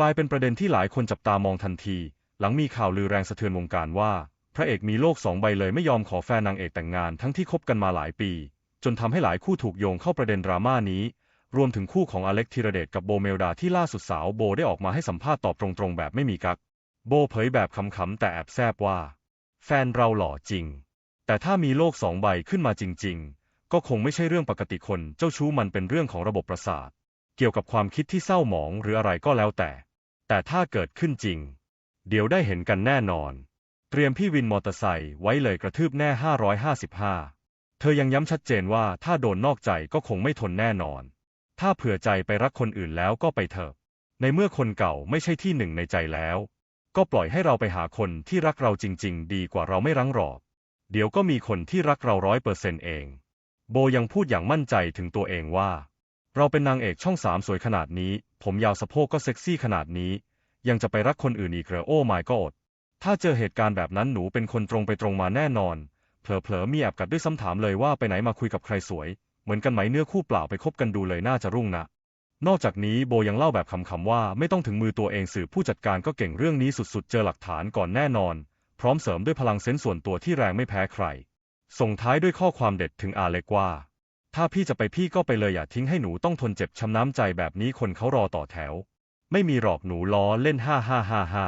กลายเป็นประเด็นที่หลายคนจับตามองทันที หลังมีข่าวลือแรงสะเทือนวงการว่า พระเอกมีโลกสองใบเลยไม่ยอมขอแฟนนางเอกแต่งงานทั้งที่คบกันมาหลายปี จนทำให้หลายคู่ถูกโยงเข้าประเด็นดราม่านี้ รวมถึงคู่ของอเล็กธีรเดชกับโบเมลดาที่ล่าสุดสาวโบได้ออกมาให้สัมภาษณ์ตอบตรงๆแบบไม่มีกัก โบเผยแบบขำๆแต่แอบแซบว่า แฟนเราหล่อจริง แต่ถ้ามีโลกสองใบขึ้นมาจริง ๆ ก็คงไม่ใช่เรื่องปกติคนเจ้าชู้มันเป็นเรื่องของระบบประสาท เกี่ยวกับความคิดที่เศร้าหมองหรืออะไรก็แล้วแต่ แต่ถ้าเกิดขึ้นจริง เดี๋ยวได้เห็นกันแน่นอน เตรียมพี่วินมอเตอร์ไซค์ไว้เลยกระทืบแน่ 555 เธอยังย้ำชัดเจนว่าถ้าโดนนอกใจก็คงไม่ทนแน่นอน ถ้าเผื่อใจไปรักคนอื่นแล้วก็ไปเถอะ ในเมื่อคนเก่าไม่ใช่ที่หนึ่งในใจแล้ว ก็ปล่อยให้เราไปหาคนที่รักเราจริง ๆ ดีกว่าเราไม่รั้งรอบ เดี๋ยวก็มีคนที่รักเราร้อยเปอร์เซนต์เอง โบยังพูดอย่างมั่นใจถึงตัวเองว่า เราเป็นนางเอกช่องสามสวยขนาดนี้ ผมยาวสะโพกก็เซ็กซี่ขนาดนี้ ยังจะไปรักคนอื่นอีกเหรอโอ้ไม่ก็อด ถ้าเจอเหตุการณ์แบบนั้นหนูเป็นคนตรงไปตรงมาแน่นอน เผลอๆมีแอบกัดด้วยซ้ำถามเลยว่าไปไหนมาคุยกับใครสวย เหมือนกันไหมเนื้อคู่เปล่าไปคบกันดูเลยน่าจะรุ่งนะ นอกจากนี้โบยังเล่าแบบคำๆว่าไม่ต้องถึงมือตัวเองสื่อผู้จัดการก็เก่งเรื่องนี้สุดๆ เจอหลักฐานก่อนแน่นอน พร้อมเสริมด้วยพลังเซนส์ส่วนตัวที่แรงไม่แพ้ใคร ส่งท้ายด้วยข้อความเด็ดถึงอาเล็กว่า ถ้าพี่จะไปพี่ก็ไปเลยอย่าทิ้งให้หนูต้องทนเจ็บช้ำน้ำใจแบบนี้คนเขารอต่อแถว ไม่มีหรอกหนูล้อเล่นห้าห้าห้าห้า